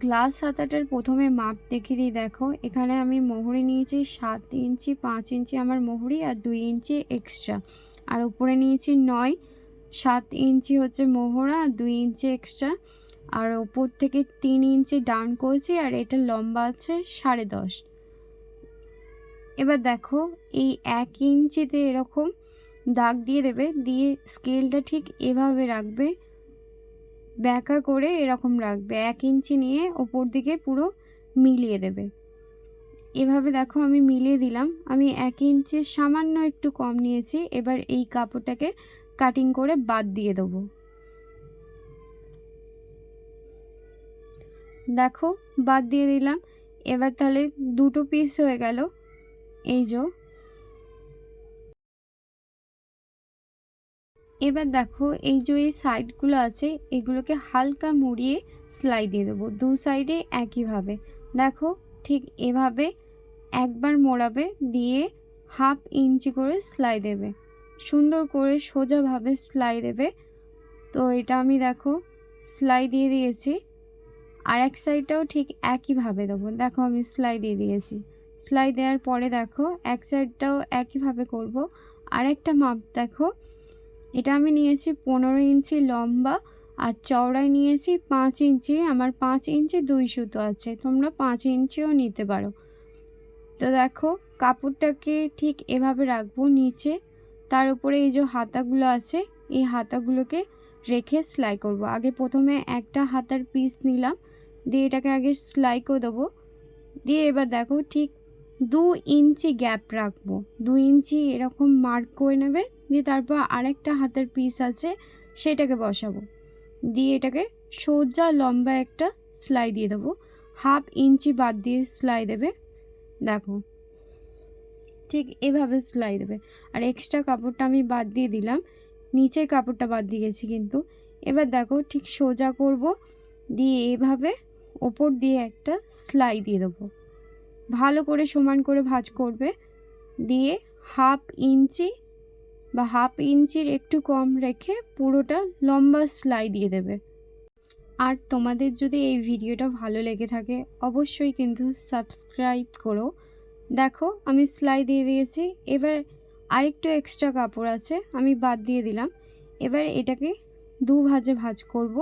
Glass হাতাটার প্রথমে মাপ দেখে দিই, দেখো। এখানে আমি মোহরি নিয়েছি সাত ইঞ্চি, পাঁচ ইঞ্চি আমার মোহরি আর দুই ইঞ্চি এক্সট্রা আর উপরে নিয়েছি নয়, সাত ইঞ্চি হচ্ছে মোহরা আর দুই ইঞ্চি এক্সট্রা আর ওপর থেকে তিন ইঞ্চি ডাউন করেছি আর এটা লম্বা আছে সাড়ে দশ। এবার দেখো, এই এক ইঞ্চিতে এরকম দাগ দিয়ে দেবে, দিয়ে স্কেলটা ঠিক এভাবে রাখবে। ব্যাকা করে এরকম রাখবে। এক ইঞ্চি নিয়ে ওপর দিকে পুরো মিলিয়ে দেবে। এভাবে দেখো আমি মিলিয়ে দিলাম। আমি এক ইঞ্চির সামান্য একটু কম নিয়েছি। এবার এই কাপড়টাকে কাটিং করে বাদ দিয়ে দেবো। দেখো, বাদ দিয়ে দিলাম। এবার তাহলে দুটো পিস হয়ে গেল। এই যে এবার দেখো এই যে এই সাইডগুলো আছে, এগুলোকে হালকা মুড়িয়ে সেলাই দিয়ে দেবো। দু সাইডে একইভাবে। দেখো ঠিক এভাবে একবার মোড়াবে, দিয়ে হাফ ইঞ্চি করে সেলাই দেবে। সুন্দর করে সোজাভাবে সেলাই দেবে। তো এটা আমি দেখো সেলাই দিয়ে দিয়েছি। আর এক সাইডটাও ঠিক একইভাবে দেবো। দেখো আমি সেলাই দিয়ে দিয়েছি। সেলাই দেওয়ার পরে দেখো এক সাইডটাও একইভাবে করব। আরেকটা মাপ দেখো এটা আমি নিয়েছি পনেরো ইঞ্চি লম্বা আর চওড়ায় নিয়েছি পাঁচ ইঞ্চি, আমার পাঁচ ইঞ্চি দুই সুতো আছে, তোমরা পাঁচ ইঞ্চিও নিতে পারো। তো দেখো, কাপড়টাকে ঠিক এভাবে রাখব নিচে, তার উপরে এই যে হাতাগুলো আছে, এই হাতাগুলোকে রেখে সেলাই করব। আগে প্রথমে একটা হাতার পিস নিলাম, দিয়ে এটাকে আগে সেলাই করে দেবো। দিয়ে এবার দেখো ঠিক দু ইঞ্চি গ্যাপ রাখব। দু ইঞ্চি এরকম মার্ক করে নেবে, দিয়ে তারপর আরেকটা হাতের পিস আছে, সেটাকে বসাবো। দিয়ে এটাকে সোজা লম্বা একটা সেলাই দিয়ে দেবো। হাফ ইঞ্চি বাদ দিয়ে সেলাই দেবে, দেখো। ঠিক এভাবে সেলাই দেবে। আর এক্সট্রা কাপড়টা আমি বাদ দিয়ে দিলাম, নিচের কাপড়টা বাদ দিয়ে গেছি কিন্তু। এবার দেখো ঠিক সোজা করব, দিয়ে এভাবে ওপর দিয়ে একটা সেলাই দিয়ে দেবো। ভালো করে সমান করে ভাঁজ করবে। দিয়ে হাফ ইঞ্চি বা হাফ ইঞ্চির একটু কম রেখে পুরোটা লম্বা সেলাই দিয়ে দেবে। আর তোমাদের যদি এই ভিডিওটা ভালো লেগে থাকে, অবশ্যই কিন্তু সাবস্ক্রাইব করো। দেখো, আমি সেলাই দিয়ে দিয়েছি। এবার আরেকটু এক্সট্রা কাপড় আছে, আমি বাদ দিয়ে দিলাম। এবার এটাকে দু ভাজে ভাজ করব।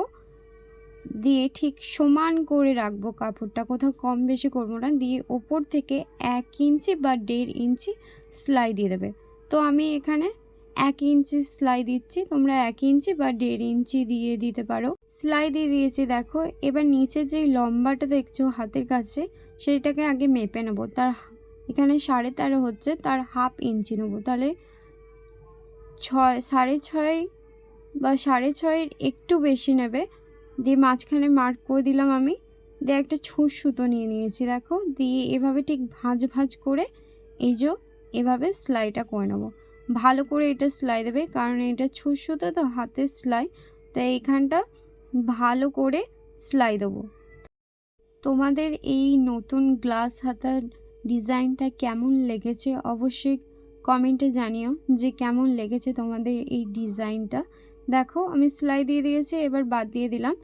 দিয়ে ঠিক সমান করে রাখব কাপড়টা। কোথাও কম বেশি করব না, দিয়ে ওপর থেকে এক ইঞ্চি বা দেড় ইঞ্চি সেলাই দিয়ে দেবে। তো আমি এখানে এক ইঞ্চি সেলাই দিচ্ছি, তোমরা এক ইঞ্চি বা দেড় ইঞ্চি দিয়ে দিতে পারো। সেলাই দিয়ে দিয়েছি, দেখো, এবার নিচে যেই লম্বাটা দেখছ হাতের কাছে, সেটাকে আগে মেপে নেব। তার এখানে সাড়ে তেরো হচ্ছে, তার হাফ ইঞ্চি নেব। তাহলে ছয়, সাড়ে ছয় বা সাড়ে ছয়ের একটু বেশি নেবে দিয়ে মাঝখানে মার্ক করে দিলাম আমি। দিয়ে একটা ছুঁচ সুতো নিয়ে নিয়েছি, দেখো। দিয়ে এভাবে ঠিক ভাঁজ ভাঁজ করে এই যে এভাবে সেলাইটা করে নেব। ভালো করে এটা সেলাই দেবে, কারণ এটা ছুঁচ সুতো তো হাতের সেলাই তাই এখানটা ভালো করে সেলাই দেবো। তোমাদের এই নতুন গ্লাস হাতার ডিজাইনটা কেমন লেগেছে অবশ্যই কমেন্টে জানিও যে কেমন লেগেছে তোমাদের এই ডিজাইনটা। দেখো, আমি সেলাই দিয়ে দিয়েছি, এবার বাদ দিয়ে দিলাম।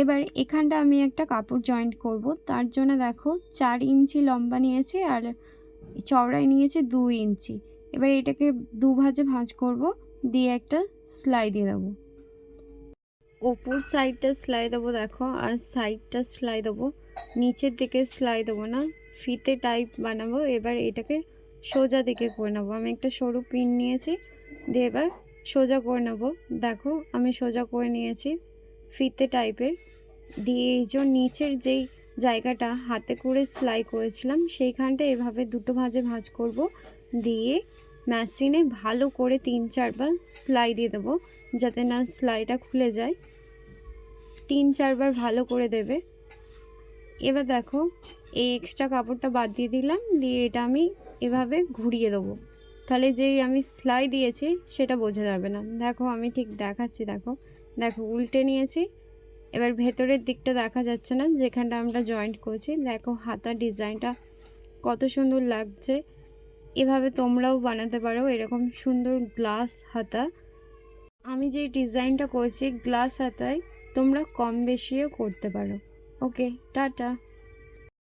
এবার এখানটা আমি একটা কাপড় জয়েন্ট করব। তার জন্য দেখো, চার ইঞ্চি লম্বা নিয়েছি আর চওড়াই নিয়েছি দু ইঞ্চি। এবার এটাকে দু ভাজে ভাঁজ করব, দিয়ে একটা সেলাই দিয়ে দেবো। ওপর সাইডটা সেলাই দেবো, দেখো, আর সাইডটা সেলাই দেবো। নিচের দিকে সেলাই দেবো না, ফিতে টাইপ বানাবো। এবার এটাকে সোজা দিকে করে নেব। আমি একটা সরু পিন নিয়েছি, দিয়ে এবার সোজা করে নেব। দেখো, আমি সোজা করে নিয়েছি ফিতে টাইপের দিয়ে এই যে নিচের যেই জায়গাটা হাতে করে সেলাই করেছিলাম, সেইখানটা এভাবে দুটো ভাজে ভাজ করব। দিয়ে মেশিনে ভালো করে তিন চারবার সেলাই দিয়ে দেবো, যাতে না সেলাইটা খুলে যায়। তিন চারবার ভালো করে দেবে। এবার দেখো, এই এক্সট্রা কাপড়টা বাদ দিয়ে দিলাম, দিয়ে এটা আমি এভাবে ঘুরিয়ে দেবো। তাহলে যেই আমি সেলাই দিয়েছি, সেটা বোঝা যাবে না। দেখো, আমি ঠিক দেখাচ্ছি, দেখো। দেখো, উল্টে নিয়েছি। এবার ভেতরের দিকটা দেখা যাচ্ছে না, যেখানটা আমরা জয়েন্ট করছি। দেখো হাতা ডিজাইনটা কত সুন্দর লাগছে। এভাবে তোমরাও বানাতে পারো, এরকম সুন্দর গ্লাস হাতা। আমি যে ডিজাইনটা করছি গ্লাস হাতায়, তোমরা কম বেশিও করতে পারো। Okay tata.